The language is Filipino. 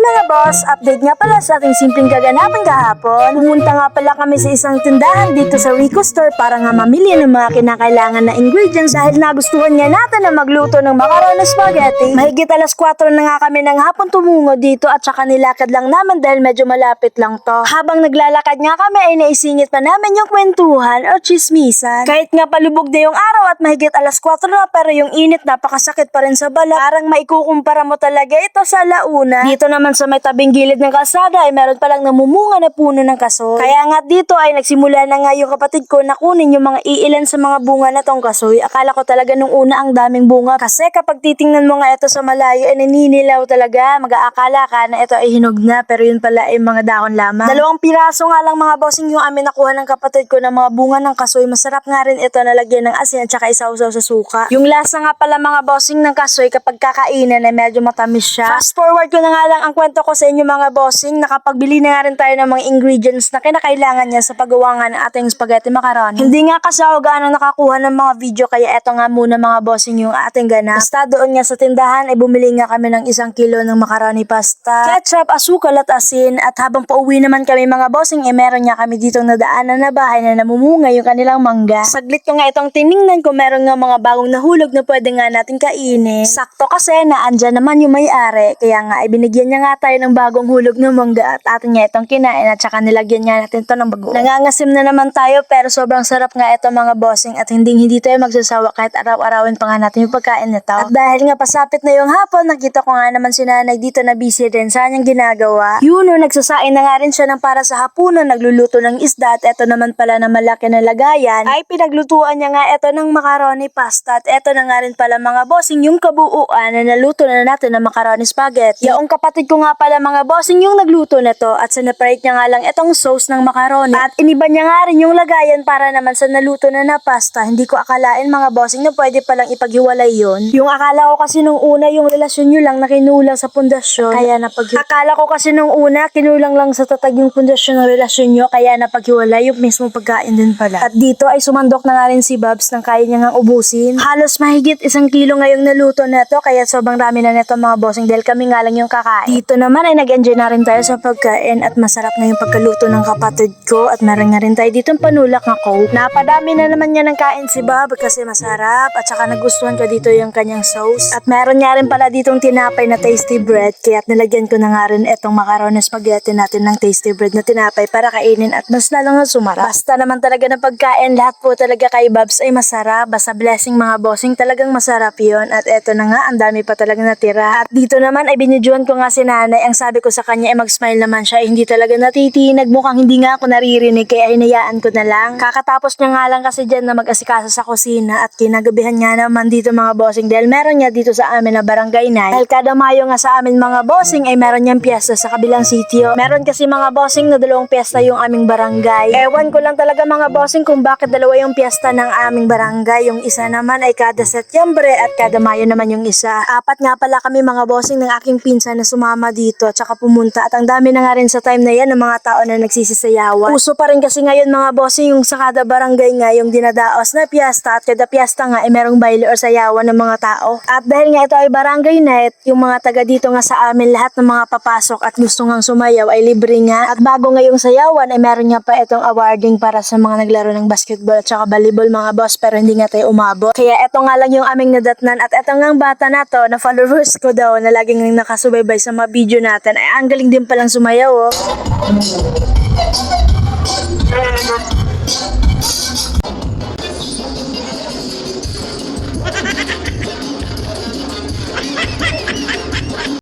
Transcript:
mga boss, update nga pala sa ating simpleng kaganapan kahapon. Pumunta nga pala kami sa isang tindahan dito sa Rico Store para nga mamili ng mga kinakailangan na ingredients dahil nagustuhan nga natin na magluto ng macaroni spaghetti. Mahigit alas 4 na nga kami ng hapon tumungo dito at saka nilakad lang namin dahil medyo malapit lang to. Habang naglalakad nga kami ay naisingit pa namin yung kwentuhan o chismisan. Kahit nga palubog na yung araw at mahigit alas 4 na pero yung init napakasakit pa rin sa balat. Parang maikukumpara mo talaga ito sa launa. Dito naman sa may tabing gilid ng kalsada ay meron palang namumunga na puno ng kasoy. Kaya nga dito ay nagsimula na nga yung kapatid ko na kunin yung mga iilan sa mga bunga na tong kasoy. Akala ko talaga nung una ang daming bunga kasi kapag titingnan mo nga ito sa malayo ay naninilaw talaga. Mag-aakala ka na ito ay hinog na pero yun pala ay mga dahon lamang. Dalawang piraso nga lang mga bossing yung amin nakuha ng kapatid ko ng mga bunga ng kasoy. Masarap nga rin ito na lagyan ng asin at saka isawsaw sa suka. Yung lasa nga pala mga bossing ng kasoy kapag kakainan ay medyo matamis siya. Fast forward ko na nga lang ang kwento ko sa inyo mga bossing. Nakapagbili na nga rin tayo ng mga ingredients na kinakailangan niya sa paggawa ng ating spaghetti macaroni. Hindi nga kasi ako gaano nakakuha ng mga video kaya eto nga muna mga bossing yung ating ganap. Basta doon nga sa tindahan ay bumili nga kami ng isang kilo ng macaroni pasta, ketchup, asukal at asin at habang pauwi naman kami mga bossing eh meron nga kami ditong nadaanan na bahay na namumunga yung kanilang mangga. Saglit ko nga itong tiningnan ko meron nga mga bagong nahulog na pwede nga natin kainin. Sakto kasi na andyan naman yung may-ari kaya nga ay binigyan niya nga tayo ng bagong hulog ng mangga at atin nga itong kinain at saka nilagyan nga natin to ng bago. Nangangasim na naman tayo pero sobrang sarap nga ito mga bossing at hindi hindi tayo magsasawa kahit araw-arawin pa nga natin yung pagkain nito. At dahil nga pasapit na yung hapon, nakita ko nga naman si nanay dito na busy rin sa kanyang ginagawa. Yun o, nagsasain na nga rin siya ng para sa hapunan, nagluluto ng isda at eto naman pala na malaki na lagayan ay pinaglutuan niya nga eto ng macaroni pasta at eto na nga rin pala mga bossing yung kabuuan na naluto na natin ng macaroni spaghetti. Yung kapatid ko nga pala mga bossing yung nagluto na to at sinaprite niya nga lang etong sauce ng macaroni at iniba niya nga rin yung lagayan para naman sa naluto na na pasta. Hindi ko akalain mga bossing na pwede palang ipaghiwalay yon. Yung akala ko kasi nung una yung relasyon nyo lang na kinulang sa pundasyon kaya napag Akala ko kasi nung una kinulang lang sa tatag yung pundasyon ng relasyon nyo kaya napaghiwalay yung mismo pagkain din pala. At dito ay sumandok na nga rin si Babs nang kaya niya nga ubusin. Halos mahigit isang kilo ngayong naluto na to kaya sobrang dami na neto mga bossing dahil kami nga lang yung kakain. Dito naman ay nag-enjoy na rin tayo sa pagkain at masarap na yung pagkaluto ng kapatid ko at meron nga rin tayo dito panulak na coke. Napadami na naman niya ng kain si Bob kasi masarap at saka nagustuhan ko dito yung kanyang sauce. At meron nga rin pala ditong tinapay na tasty bread kaya nilagyan ko na nga rin etong macaroni spaghetti natin ng tasty bread na tinapay para kainin at mas lalong na sumarap. Basta naman talaga ng pagkain lahat po talaga kay Babs ay masarap. Basta blessing mga bossing talagang masarap yon At eto na nga ang dami pa talaga natira. At dito naman ay binidyoan ko nga si nanay. Ang sabi ko sa kanya ay mag-smile naman siya. Eh, hindi talaga natitinag. Mukhang hindi nga ako naririnig kaya hinayaan ko na lang. Kakatapos niya nga lang kasi dyan na mag-asikaso sa kusina at kinagabihan nga naman dito mga bossing dahil meron niya dito sa amin na barangay night. Dahil kada Mayo nga sa amin mga bossing ay meron niyang piyesta sa kabilang sitio. Meron kasi mga bossing na dalawang piyesta yung aming barangay. Ewan ko lang talaga mga bossing kung bakit dalawa yung piyesta ng aming barangay. Yung isa naman ay kada Setyembre at kada Mayo naman yung isa. Apat nga pala kami mga bossing ng aking pinsan na sumama dito at saka pumunta at ang dami na nga rin sa time na yan ng mga tao na nagsisisayawan. Uso pa rin kasi ngayon mga bossing yung sa kada barangay nga yung dinadaos na piyesta at kada piyesta nga ay merong baile or sayawan ng mga tao. At dahil nga ito ay barangay night, yung mga taga dito nga sa amin lahat ng mga papasok at gusto ngang sumayaw ay libre nga. At bago ngayong sayawan ay meron nga pa itong awarding para sa mga naglaro ng basketball at saka volleyball mga boss pero hindi nga tayo umabot. Kaya eto nga lang yung aming nadatnan at eto nga ang bata na to na followers ko daw na laging nakasubaybay sa mga video natin ay ang galing din palang sumayaw oh.